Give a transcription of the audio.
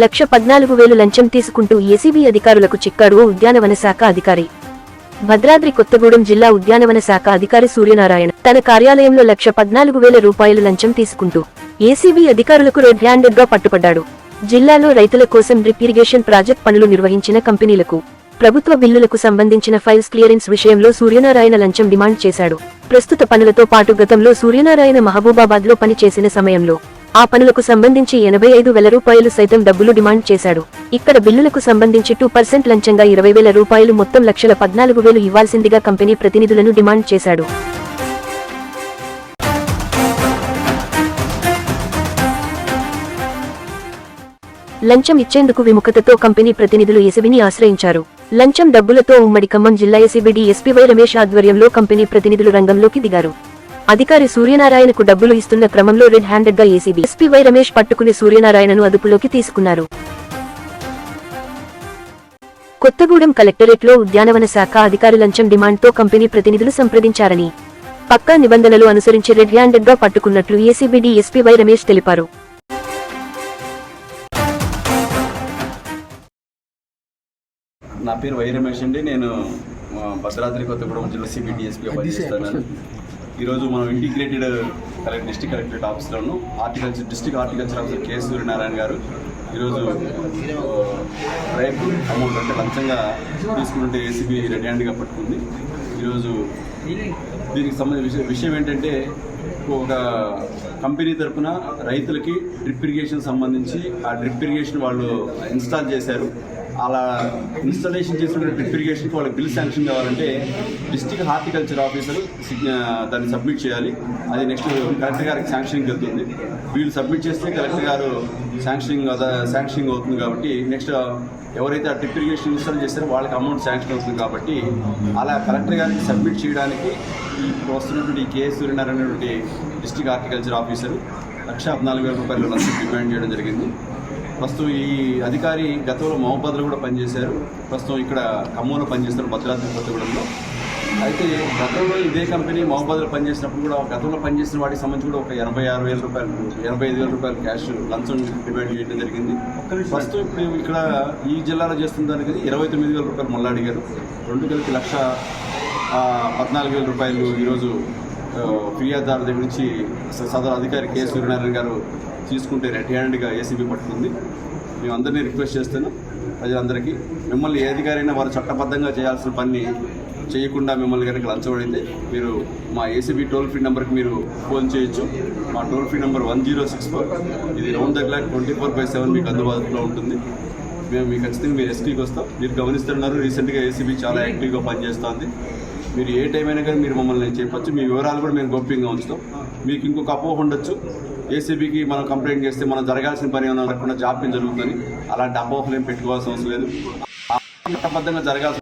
లక్ష పద్నాలుగు వేలు లంచం తీసుకుంటూ ఏసీబీ అధికారులకు చిక్కాడు ఓ ఉద్యానవన శాఖ అధికారి. భద్రాద్రి కొత్తగూడెం జిల్లా ఉద్యానవన శాఖ అధికారి సూర్యనారాయణ తన కార్యాలయంలో లక్ష పద్నాలుగు వేల రూపాయలు లంచం తీసుకుంటూ ఏసీబీ అధికారులకు రెడ్ హ్యాండెడ్గా పట్టుపడ్డాడు జిల్లాలో రైతుల కోసం డ్రిప్ ఇరిగేషన్ ప్రాజెక్ట్ పనులు నిర్వహించిన కంపెనీలకు ప్రభుత్వ బిల్లులకు సంబంధించిన ఫైల్స్ క్లియరెన్స్ విషయంలో సూర్యనారాయణ లంచం డిమాండ్ చేశాడు. ప్రస్తుత పనులతో పాటు గతంలో సూర్యనారాయణ మహబూబాబాద్లో పనిచేసిన సమయంలో ఆ పనులకు సంబంధించి ఎనభై ఐదు వేల రూపాయలు సైతం డబ్బులు డిమాండ్ చేశాడు. ఇక్కడ బిల్లులకు సంబంధించి టూ పర్సెంట్ లంచంగా ఇరవై వేల రూపాయలు మొత్తం లక్షల పద్నాలుగు వేలు ఇవ్వాల్సిందిగా కంపెనీ ప్రతినిధులను డిమాండ్ చేశాడు. లంచం ఇచ్చేందుకు విముఖతతో కంపెనీ ప్రతినిధులు ఎసిబిని ఆశ్రయించారు. లంచం డబ్బులతో ఉమ్మడి ఖమ్మం జిల్లా ఎసిబిడి ఎస్పీవై రమేష్ ఆధ్వర్యంలో కంపెనీ ప్రతినిధులు రంగంలోకి దిగారు. అధికారి సూర్యనారాయణకు డబ్బులు ఇస్తున్న క్రమంలో రెడ్ హ్యాండెడ్గా ఏసీబీ ఎస్పీవై రమేష్ పట్టుకుని సూర్యనారాయణను అదుపులోకి తీసుకున్నారు. కొత్తగూడెం కలెక్టరేట్లో ఉద్యానవన శాఖ అధికారి లంచం డిమాండ్తో కంపెనీ ప్రతినిధులు సంప్రదించారని పక్కా నిబంధనలు అనుసరించి రెడ్ హ్యాండెడ్గా పట్టుకున్నట్లు ఏసీబీడీ ఎస్పీవై రమేష్ తెలిపారు. నా పేరు వై రమేష్ అండి. నేను భద్రాద్రి కొత్తగూడెం జిల్లా సిబిడిఎస్పీగా పనిచేస్తున్నాను ఈరోజు మనం integrated collector district collectorate ఆఫీస్లోను horticulture district horticulture officer K Suryanarayana గారు. ఈరోజు రైతు అమౌంట్ అంటే లంచంగా తీసుకుంటే ఏసీబీ రెడీ హ్యాండ్గా పట్టుకుంది. ఈరోజు దీనికి సంబంధించిన విషయం విషయం ఏంటంటే ఒక కంపెనీ తరపున రైతులకి డ్రిప్ ఇరిగేషన్ సంబంధించి ఆ డ్రిప్ ఇరిగేషన్ వాళ్ళు ఇన్స్టాల్ చేశారు. అలా ఇన్స్టాలేషన్ చేసిన డ్రిప్ ఇరిగేషన్కి వాళ్ళకి బిల్ శాంక్షన్ కావాలంటే డిస్ట్రిక్ట్ హార్టికల్చర్ ఆఫీసర్ దాన్ని సబ్మిట్ చేయాలి. అది నెక్స్ట్ కలెక్టర్ గారికి శాంక్షనింగ్ వెళ్తుంది వీళ్ళు సబ్మిట్ చేస్తే కలెక్టర్ గారు శాంక్షనింగ్ శాంక్షనింగ్ అవుతుంది కాబట్టి నెక్స్ట్ ఎవరైతే ఆ డ్రిప్ ఇరిగేషన్ ఇన్స్టాల్ చేస్తారో వాళ్ళకి అమౌంట్ శాంక్షన్ అవుతుంది కాబట్టి అలా కలెక్టర్ గారికి సబ్మిట్ చేయడానికి ఇప్పుడు వస్తున్నటువంటి K Suryanarayana district horticulture officer lakh పద్నాలుగు వేల రూపాయలు డిమాండ్ చేయడం జరిగింది. ప్రస్తుతం ఈ అధికారి గతంలో మహబాద్లో కూడా పనిచేశారు. ప్రస్తుతం ఇక్కడ ఖమ్మంలో పనిచేస్తారు భద్రాద్రి కొత్తగూడెంలో. అయితే గతంలో ఇదే కంపెనీ మహబాద్లో పనిచేసినప్పుడు కూడా గతంలో పనిచేసిన వాటికి సంబంధించి కూడా ఒక ఎనభై ఆరు వేల రూపాయలు ఎనభై ఐదు వేల రూపాయలు క్యాష్ లంచం డిమాండ్ చేయడం జరిగింది. ప్రస్తుతం ఇప్పుడు ఇక్కడ ఈ జిల్లాలో చేస్తున్న దానికి ఇరవై తొమ్మిది వేల రూపాయలు మళ్ళీ అడిగారు రెండు కలిపి లక్ష పద్నాలుగు వేల రూపాయలు ఈరోజు ఫిర్యాదుదారు దగ్గర నుంచి స- సదరు అధికారి కె. సూర్యనారాయణ గారు తీసుకుంటే రెడ్ హ్యాండ్గా ఏసీబీ పట్టుకుంది. మేము అందరినీ రిక్వెస్ట్ చేస్తాను ప్రజలందరికీ. మిమ్మల్ని ఏ అధికారైనా వారు చట్టబద్ధంగా చేయాల్సిన పని చేయకుండా మిమ్మల్ని కనుక లంచబడింది మీరు మా ఏసీబీ టోల్ ఫ్రీ నెంబర్కి మీరు ఫోన్ చేయొచ్చు. మా toll free number one zero six four. ఇది round the clock twenty four by seven మీకు అందుబాటులో ఉంటుంది. మేము మీకు ఖచ్చితంగా మీరు ఎస్పీకి వస్తాం. మీరు గమనిస్తున్నారు రీసెంట్గా ఏసీబీ చాలా యాక్టివ్గా పనిచేస్తుంది. మీరు ఏ టైం అయినా కానీ మీరు మమ్మల్ని చెప్పొచ్చు మీ వివరాలు కూడా మేము గోప్యంగా ఉంచుతాం మీకు ఇంకొక అపోహ ఉండొచ్చు ఏసీబీకి మనం కంప్లైంట్ చేస్తే మనం జరగాల్సిన పని ఏమైనా జరగకుండా జాప్యం జరుగుతుంది అలాంటి అపోహలు ఏం పెట్టుకోవాల్సిన అవసరం లేదు చట్టబద్ధంగా జరగాల్సిన